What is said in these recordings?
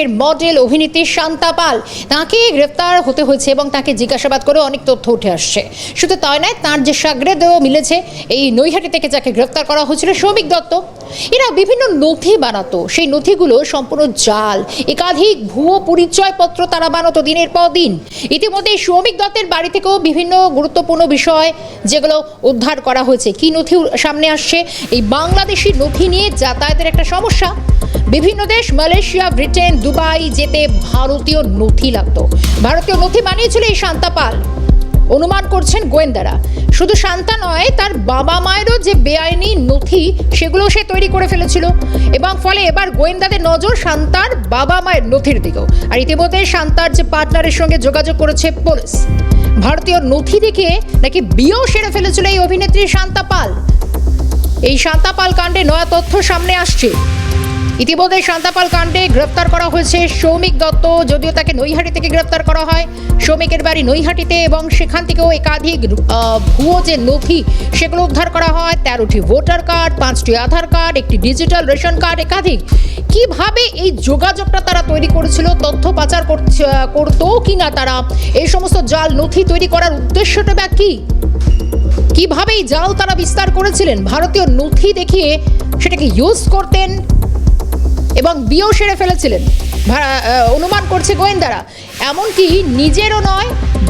বাংলাদেশের মডেল অভিনেত্রী শান্তা পাল তাকে গ্রেফতার হতে হয়েছে এবং তাকে জিজ্ঞাসাবাদ করে অনেক তথ্য উঠে আসছে। শুধু তাই নয়, তার যে সাগরেদেও মিলেছে, এই নৈহাটি থেকে যাকে গ্রেফতার করা হয়েছিল শ্রমিক দত্ত। এরা বিভিন্ন নথি বানাতো। সেই নথিগুলো সম্পূর্ণ জাল, একাধিক ভুয়ো পরিচয়পত্র তারা বানাতো দিনের পর দিন। ইতিমধ্যে শ্রমিক দত্তের বাড়ি থেকেও বিভিন্ন গুরুত্বপূর্ণ বিষয় যেগুলো উদ্ধার করা হয়েছে। কি নথি সামনে আসছে? এই বাংলাদেশি নথি নিয়ে যাতায়াতের একটা সমস্যা। বিভিন্ন দেশ, মালয়েশিয়া, ব্রিটেন, দুবাই যেতে ভারতীয় নথি লাগতো। ভারতীয় নথি বানিয়েছিল এই শান্তা পাল। অনুমান করছেন গোয়েন্দারা। শুধু শান্তা নয়, তার বাবা মায়েরও যে বেআইনি নথি, সেগুলো সে তৈরি করে ফেলেছিল। এবং ফলে এবার গোয়েন্দাদের নজর শান্তার বাবা মায়ের নথির দিকেও। আর ইতিমধ্যে শান্তার যে পার্টনারের সঙ্গে যোগাযোগ করেছে পুলিশ। ভারতীয় নথি দেখে নাকি বিয়েও সেরে ফেলেছিল এই অভিনেত্রী শান্তা পাল। এই শান্তাপাল কাণ্ডে নয়া তথ্য সামনে আসছে। ইতিমধ্যে শান্তাপাল কাণ্ডে গ্রেপ্তার করা হয়েছে সৌমিক দত্ত, যদিও তাকে নৈহাটি থেকে গ্রেপ্তার করা হয়। সৌমিকের বাড়ি নৈহাটিতে এবং সেখান থেকেও একাধিক ভুয়ো যে নথি সেগুলো উদ্ধার করা হয়, তেরোটি ভোটার কার্ড, পাঁচটি আধার কার্ড, একটি ডিজিটাল রেশন কার্ড একাধিক। কীভাবে এই যোগাযোগটা তারা তৈরি করেছিল, তথ্য পাচার করতো কিনা তারা, এই সমস্ত জাল নথি তৈরি করার উদ্দেশ্যটা বা কী? কীভাবে এই জাল তারা বিস্তার করেছিলেন? ভারতীয় নথি দেখিয়ে সেটাকে ইউজ করতেন? এবং বিয়েও সেরে ফেলেছিলেন। অনুমান করছে গোয়েন্দারা। এমনকি নিজেরও নয়,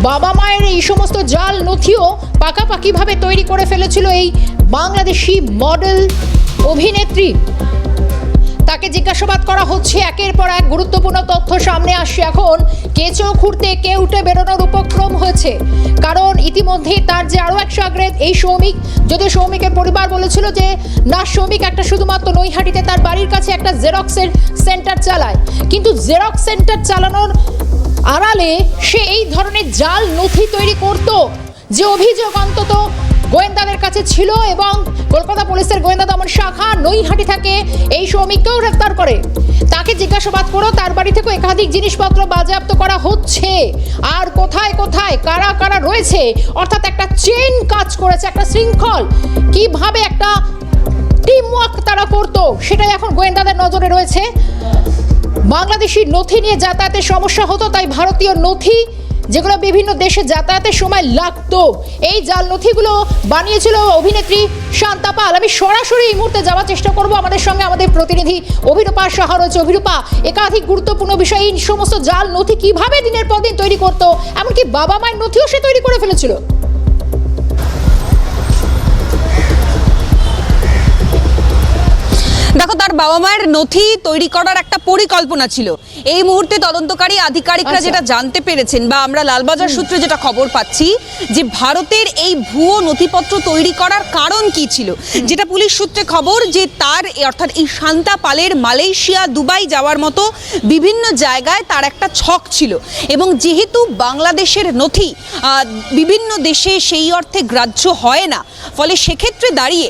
বাবা মায়ের এই সমস্ত জাল নথিও পাকাপাকিভাবে তৈরি করে ফেলেছিল এই বাংলাদেশি মডেল অভিনেত্রী। তাকে জিজ্ঞাসাবাদ করা হচ্ছে। একের পর এক গুরুত্বপূর্ণ তথ্য সামনে আসছে। এখন কেঁচো খুঁড়তে, কে উঠে বেরোনোর উপক্রম হয়েছে। কারণ ইতিমধ্যে তার যে আরও এক সাগরেদ এই সৌমিক যদিও সৌমিকের পরিবার বলেছিল যে, না সৌমিক একটা শুধুমাত্র নৈহাটিতে তার বাড়ির কাছে একটা জেরক্সের সেন্টার চালায়। কিন্তু জেরক্স সেন্টার চালানোর আড়ালে সে এই ধরনের জাল নথি তৈরি করত, যে অভিযোগ অন্তত গোয়েন্দাদের কাছে ছিল এবং কলকাতা পুলিশের গোয়েন্দা দমন শাখা নৈহাটি থাকে এই শ্রমিককেও গ্রেফতার করে। তাকে জিজ্ঞাসাবাদ করো, তার বাড়ি থেকে একাধিক জিনিসপত্র বাজেয়াপ্ত করা হচ্ছে। আর কোথায় কোথায়, কারা কারা রয়েছে? অর্থাৎ একটা চেন কাজ করেছে, একটা শৃঙ্খল। কীভাবে একটা টিম ওয়ার্ক তারা করতো, সেটাই এখন গোয়েন্দাদের নজরে রয়েছে। বাংলাদেশি নথি নিয়ে যাতায়াতের সমস্যা হতো, তাই ভারতীয় নথি যেগুলো বিভিন্ন দেশে যাতায়াতের সময় লাগতো। এই জাল নথিগুলো বানিয়েছিল অভিনেত্রী শান্তা পাল। আমি সরাসরি এই মুহূর্তে যাওয়ার চেষ্টা করব আমাদের সঙ্গে আমাদের প্রতিনিধি অভিরূপা সাহা রয়েছে। অভিরূপা, একাধিক গুরুত্বপূর্ণ বিষয় এই সমস্ত জাল নথি কীভাবে দিনের পর দিন তৈরি করতো? এমনকি বাবা মায়ের নথিও সে তৈরি করে ফেলেছিল। বাবা মায়ের নথি তৈরি করার একটা পরিকল্পনা ছিল। এই মুহূর্তে তদন্তকারী আধিকারিকরা আচ্ছা। যেটা জানতে পেরেছেন বা আমরা লালবাজার সূত্রে যেটা খবর পাচ্ছি যে ভারতের এই ভুয়ো নথিপত্র তৈরি করার কারণ কি ছিল? যেটা পুলিশ সূত্রে খবর যে তার অর্থাৎ এই শান্তা পালের মালয়েশিয়া দুবাই যাওয়ার মতো বিভিন্ন জায়গায় তার একটা ছক ছিল। এবং যেহেতু বাংলাদেশের নথি বিভিন্ন দেশে সেই অর্থে গ্রাহ্য হয় না ফলে সেক্ষেত্রে দাঁড়িয়ে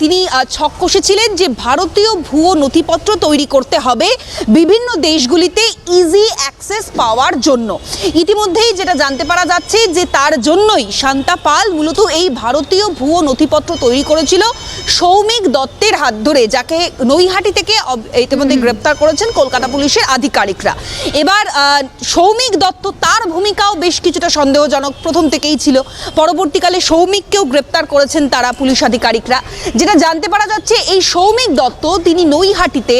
তিনি ছক কষেছিলেন যে ভারতীয় ভুয়ো নথিপত্র তৈরি করতে হবে বিভিন্ন দেশগুলিতে ইজি অ্যাক্সেস পাওয়ার জন্য। ইতিমধ্যেই যেটা জানতে পারা যাচ্ছে যে তার জন্যই শান্তা পাল মূলত এই ভারতীয় ভুয়ো নথিপত্র তৈরি করেছিল সৌমিক দত্তের হাত ধরে যাকে নৈহাটি থেকে ইতিমধ্যে গ্রেপ্তার করেছেন কলকাতা পুলিশের আধিকারিকরা। এবার আহ, সৌমিক দত্ত তার ভূমিকাও বেশ কিছুটা সন্দেহজনক প্রথম থেকেই ছিল। পরবর্তীকালে সৌমিককেও গ্রেপ্তার করেছেন তারা পুলিশ আধিকারিকরা। যেটা জানতে পারা যাচ্ছে এই সৌমিক দত্ত তিনি নৈহাটিতে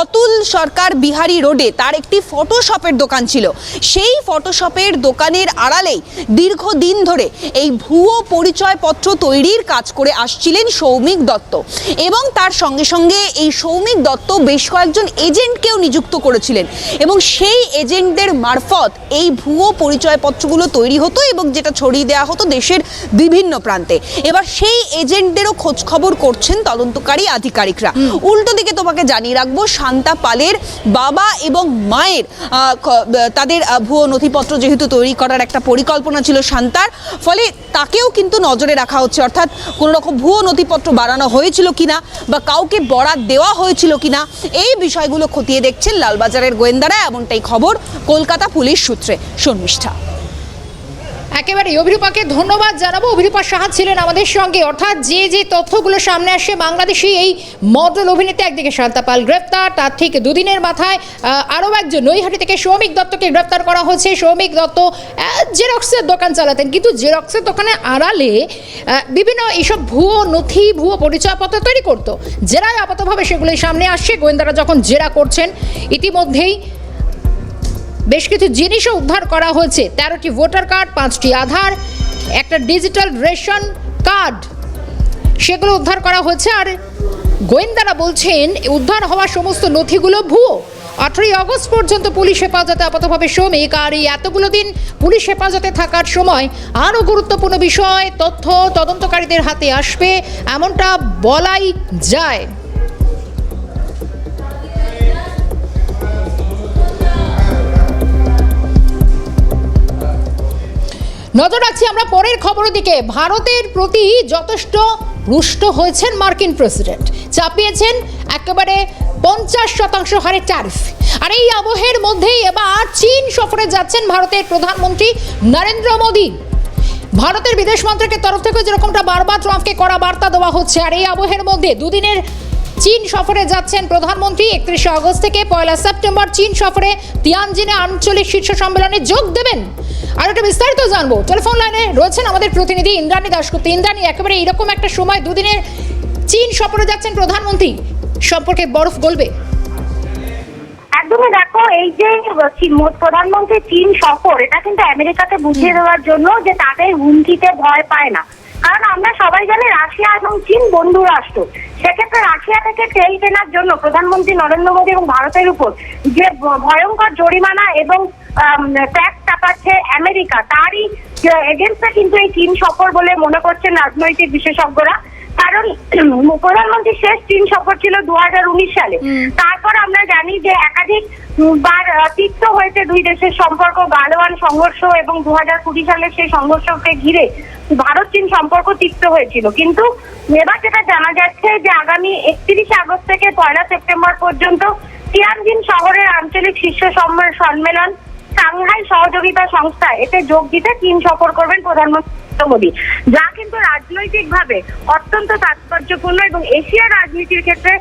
অতুল সরকার বিহারি রোডে তার একটি ফটোশপের দোকান ছিল। সেই ফটোশপের দোকানের আড়ালেই দীর্ঘদিন ধরে এই ভুয়ো পরিচয়পত্র তৈরির কাজ করে আসছিলেন সৌমিক দত্ত। এবং তার সঙ্গে সঙ্গে এই সৌমিক দত্ত বেশ কয়েকজন এজেন্টকেও নিযুক্ত করেছিলেন। এবং সেই এজেন্টদের মারফত এই ভুয়ো পরিচয়পত্রগুলো তৈরি হতো এবং যেটা ছড়িয়ে দেওয়া হতো দেশের বিভিন্ন প্রান্তে। এবার সেই এজেন্টদেরও খোঁজ খবর করছেন তদন্তকারী আধিকারিকরা। উল্টো দিকে তোমাকে জানিয়ে রাখব, শান্তা পালের বাবা এবং মায়ের তাদের ভুয়ো নথিপত্র যেহেতু তৈরি করার একটা পরিকল্পনা ছিল শান্তার, ফলে তাকেও কিন্তু নজরে রাখা হচ্ছে। অর্থাৎ কোনো রকম ভুয়ো নথিপত্র বাড়ানো হয়েছিল কিনা বা কাউকে বরাত দেওয়া হয়েছিল কিনা, এই বিষয়গুলো খতিয়ে দেখছেন লালবাজারের গোয়েন্দারা। এমনটাই খবর কলকাতা পুলিশ সূত্রে। শর্মিষ্ঠা। একেবারে অভিরূপাকে ধন্যবাদ জানাব। অভিরূপা সাহা ছিলেন আমাদের সঙ্গে। অর্থাৎ যে যে তথ্যগুলো সামনে আসে, বাংলাদেশি এই মডেল অভিনেতা একদিকে শান্তা পাল গ্রেপ্তার, তার ঠিক দুদিনের মাথায় আরও একজন নৈহাটি থেকে সৌমিক দত্তকে গ্রেপ্তার করা হয়েছে সৌমিক দত্ত জেরক্সের দোকান চালাতেন, কিন্তু জেরক্সের দোকানে আড়ালে বিভিন্ন এইসব ভুয়ো, নথি, ভুয়ো পরিচয়পত্র তৈরি করতো। জেরায় আপাতভাবে সেগুলোই সামনে আসছে গোয়েন্দারা যখন জেরা করছেন, ইতিমধ্যেই বেশ কিছু জিনিসও উদ্ধার করা হয়েছে। তেরোটি ভোটার কার্ড, পাঁচটি আধার, একটা ডিজিটাল রেশন কার্ড। সেগুলো উদ্ধার করা হয়েছে আর গোয়েন্দারা বলছেন, উদ্ধার হওয়া সমস্ত নথিগুলো ভুয়ো। আঠেরোই আগস্ট পর্যন্ত পুলিশ হেফাজতে আপাতভাবে শ্রমিক আর এই এতগুলো দিন পুলিশ হেফাজতে থাকার সময় আরও গুরুত্বপূর্ণ বিষয়, তথ্য তদন্তকারীদের হাতে আসবে, এমনটা বলাই যায়। নজর রাখছি আমরা পরের খবরের দিকে। ভারতের প্রতি যথেষ্ট রুষ্ট হয়েছেন মার্কিন প্রেসিডেন্ট। চাপিয়েছেন একেবারে পঞ্চাশ শতাংশ হারে ট্যারিফ। আর এই আবহের মধ্যেই এবার চীন সফরে যাচ্ছেন ভারতের প্রধানমন্ত্রী নরেন্দ্র মোদী। ভারতের বিদেশ মন্ত্রকের তরফ থেকে যেরকমটা বারবার ট্রাম্পকে করা বার্তা দেওয়া হচ্ছে, আর এই আবহের মধ্যে দুদিনের চীন সফরে যাচ্ছেন প্রধানমন্ত্রী একত্রিশে আগস্ট থেকে পয়লা সেপ্টেম্বর চীন সফরে তিয়ানজিনে আঞ্চলিক শীর্ষ সম্মেলনে যোগ দেবেন। আর একটা বিস্তারিত জানব। টেলিফোন লাইনে রয়েছেন আমাদের প্রতিনিধি ইন্দ্রাণী দাশগুপ্ত। ইন্দ্রাণী একেবারে এরকম একটা সময় দুদিনের চীন সফরে যাচ্ছেন প্রধানমন্ত্রী। সম্পর্কে বরফ গলবে। একদমই দেখো এই যে প্রধানমন্ত্রী চীন সফর এটা কিন্তু আমেরিকাকে বুঝিয়ে দেওয়ার জন্য যে তাদের হুমকিতে ভয় পায় না। কারণ আমরা সবাই জানি রাশিয়া এবং চীন বন্ধু রাষ্ট্র। সেক্ষেত্রে রাশিয়া থেকে তেল কেনার জন্য প্রধানমন্ত্রী নরেন্দ্র মোদী এবং ভারতের উপর যে ভয়ঙ্কর জরিমানা এবং ট্যাক্স চাপাচ্ছে আমেরিকা। তারই এগেনস্টে কিন্তু এই চীন সফর বলে মনে করছেন রাজনৈতিক বিশেষজ্ঞরা। কারণ প্রধানমন্ত্রী শেষ চীন সফর ছিল দুহাজার উনিশ সালে। তারপর আমরা জানি যে একাধিক বার তিক্ত হয়েছে দুই দেশের সম্পর্ক। গালোয়ান সংঘর্ষ এবং দু হাজার কুড়ি সালের সেই সংঘর্ষকে ঘিরে ভারত চীন সম্পর্ক তিক্ত হয়েছিল। কিন্তু এবার যেটা জানা যাচ্ছে যে আগামী একত্রিশে আগস্ট থেকে পয়লা সেপ্টেম্বর পর্যন্ত তিয়ানজিন শহরের আঞ্চলিক শীর্ষ সম্মে- সম্মেলন সাংহাই সহযোগিতা সংস্থা, এতে যোগ দিতে চীন সফর করবেন প্রধানমন্ত্রী মোদী, যা কিন্তু রাজনৈতিকভাবে অত্যন্ত তাৎপর্যপূর্ণ এবং এশিয়ার রাজনীতির ক্ষেত্রে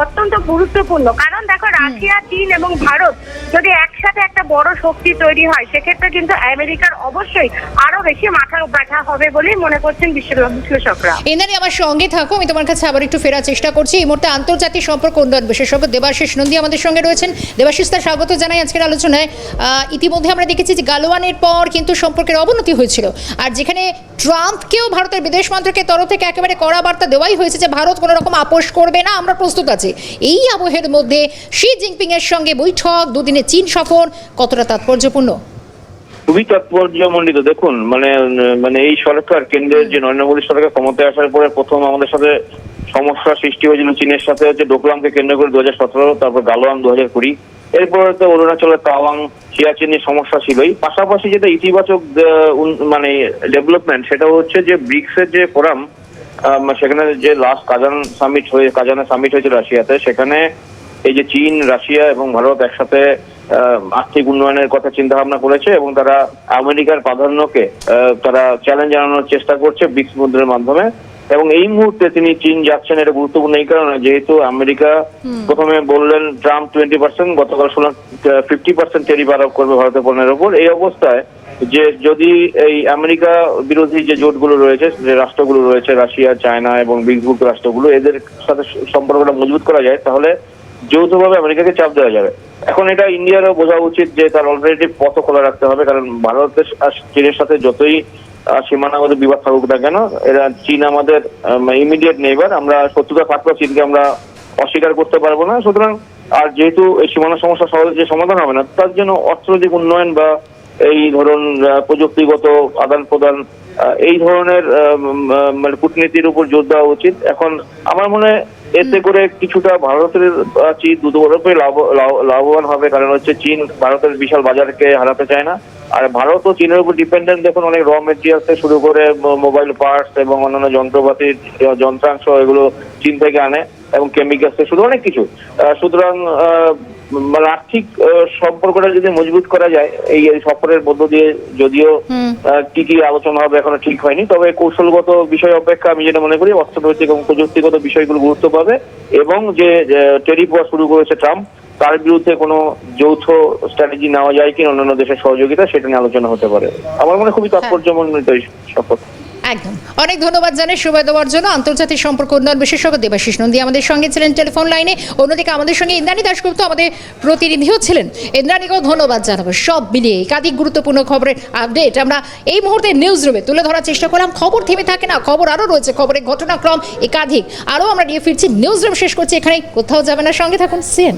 অত্যন্ত গুরুত্বপূর্ণ। কারণ দেখো রাশিয়া চীন এবং ভারত যদি একসাথে একটা বড় শক্তি তৈরি হয় সেক্ষেত্রে কিন্তু আমেরিকার অবশ্যই আরও বেশি মাথা ব্যথা হবে বলেই মনে করছেন বিশ্লেষকরা। ইন্দ্রাণী আমার সঙ্গে থাকো আমি তোমার কাছে আবার একটু ফেরার চেষ্টা করছি। এই মুহূর্তে আন্তর্জাতিক সম্পর্ক উন্নয়ন বিশেষজ্ঞ দেবাশিস নন্দী আমাদের সঙ্গে রয়েছেন। দেবাশিস তার স্বাগত জানাই আজকের আলোচনায়। আহ, ইতিমধ্যে আমরা দেখেছি যে গালোয়ানের পর কিন্তু সম্পর্কের অবনতি হয়েছিল। আর যেখানে ট্রাম্পকেও ভারতের বিদেশ মন্ত্রকের তরফ থেকে একেবারে কড়া বার্তা দেওয়াই হয়েছে যে ভারত কোনো রকম আপোষ করবে না আমরা প্রস্তুত আছি। এই আবহের মধ্যে শি জিনপিং এর সঙ্গে বৈঠক, দুদিনে চীন সফর, কতটা তাৎপর্যপূর্ণ? খুবই তাৎপর্যমণ্ডিত। দেখুন মানে মানে এই সরকার কেন্দ্রের যে নরেন্দ্র মোদী সরকার ক্ষমতায় আসার পরে প্রথম আমাদের সাথে সমস্যা সৃষ্টি হয়েছিল চীনের সাথে হচ্ছে ডোকলামকে কেন্দ্র করে দু হাজার সতেরো, তারপর গালোয়াম দু হাজার কুড়ি। এরপরে তো অরুণাচলের তাওয়াং সিয়াচিনের সমস্যা ছিলই। পাশাপাশি যেটা ইতিবাচক মানে ডেভেলপমেন্ট সেটা হচ্ছে যে ব্রিক্সের যে ফোরাম সেখানে যে লাস্ট কাজান সামিট হয়ে কাজানে সামিট হয়েছিল রাশিয়াতে সেখানে এই যে চীন রাশিয়া এবং ভারত একসাথে আর্থিক উন্নয়নের কথা চিন্তা ভাবনা করেছে এবং তারা আমেরিকার প্রাধান্যকে তারা চ্যালেঞ্জ জানানোর চেষ্টা করছে ব্রিক্স মুদ্রের মাধ্যমে। এবং এই মুহূর্তে তিনি চীন যাচ্ছেন এটা গুরুত্বপূর্ণ এই কারণে যেহেতু আমেরিকা প্রথমে বললেন ট্রাম্প টোয়েন্টি পার্সেন্ট গতকাল শুনলাম ফিফটি পার্সেন্ট টেরিফ আরোপ করবে ভারতের পণ্যের ওপর। এই অবস্থায় যে যদি এই আমেরিকা বিরোধী যে জোটগুলো রয়েছে যে রাষ্ট্রগুলো রয়েছে রাশিয়া চায়না এবং বিগভুক্ত রাষ্ট্রগুলো এদের সাথে সম্পর্কটা মজবুত করা যায় তাহলে যৌথভাবে আমেরিকাকে চাপ দেওয়া যাবে। এখন এটা ইন্ডিয়ারও বোঝা উচিত যে তার অলরেডি পথ খোলা রাখতে হবে কারণ ভারতের আর চীনের সাথে যতই আহ, সীমানাগত বিবাদ থাকুক না কেন এরা চীন আমাদের ইমিডিয়েট নেইবার আমরা শত্রুতা থাকলেও চীনকে আমরা অস্বীকার করতে পারব না। সুতরাং আর যেহেতু এই সীমানা সমস্যা সহজে যে সমাধান হবে না তার জন্য অর্থনৈতিক উন্নয়ন বা এই ধরুন প্রযুক্তিগত আদান প্রদান এই ধরনের মানে কূটনীতির উপর জোর দেওয়া উচিত। এখন আমার মনে হয় এতে করে কিছুটা ভারতের চীন লাভ- লাভবান হবে। কারণ হচ্ছে চীন ভারতের বিশাল বাজারকে হারাতে চায় না। আর ভারত ও চীনের উপর ডিপেন্ডেন্ট দেখুন অনেক র মেটেরিয়ালস থেকে শুরু করে মোবাইল পার্টস এবং অন্যান্য যন্ত্রপাতির আহ, যন্ত্রাংশ এগুলো চীন থেকে আনে এবং কেমিক্যালস থেকে শুরু অনেক কিছু। সুতরাং আহ, মানে আর্থিক সম্পর্কটা যদি মজবুত করা যায় এই সফরের মধ্য দিয়ে যদিও কি কি আলোচনা হবে এখনও ঠিক হয়নি তবে কৌশলগত বিষয় অপেক্ষা আমি যেটা মনে করি অর্থনৈতিক এবং প্রযুক্তিগত বিষয়গুলো গুরুত্ব পাবে এবং যে টেরিফ ওয়ার শুরু করেছে ট্রাম্প তার বিরুদ্ধে কোনো যৌথ স্ট্র্যাটেজি নেওয়া যায় কি অন্যান্য দেশের সহযোগিতা সেটা নিয়ে আলোচনা হতে পারে। আমার মনে খুবই তাৎপর্যমণ্ডিত এই সফর। একদম। অনেক ধন্যবাদ জানাই সময় দেওয়ার জন্য। আন্তর্জাতিক সম্পর্ক উন্নয়ন বিশেষজ্ঞ দেবাশিস নন্দী আমাদের সঙ্গে ছিলেন টেলিফোন লাইনে। অন্যদিকে আমাদের সঙ্গে ইন্দ্রাণী দাশগুপ্ত আমাদের প্রতিনিধিও ছিলেন। ইন্দ্রাণীকেও ধন্যবাদ জানাব। সব মিলিয়ে একাধিক গুরুত্বপূর্ণ খবরের আপডেট আমরা এই মুহূর্তে নিউজ রুমে তুলে ধরার চেষ্টা করলাম। খবর থেমে থাকে না, খবর আরও রয়েছে, খবরের ঘটনাক্রম একাধিক। আরও আমরা নিয়ে ফিরছি নিউজ রুম শেষ করছি এখানে কোথাও যাবে না। সঙ্গে থাকুন সিএন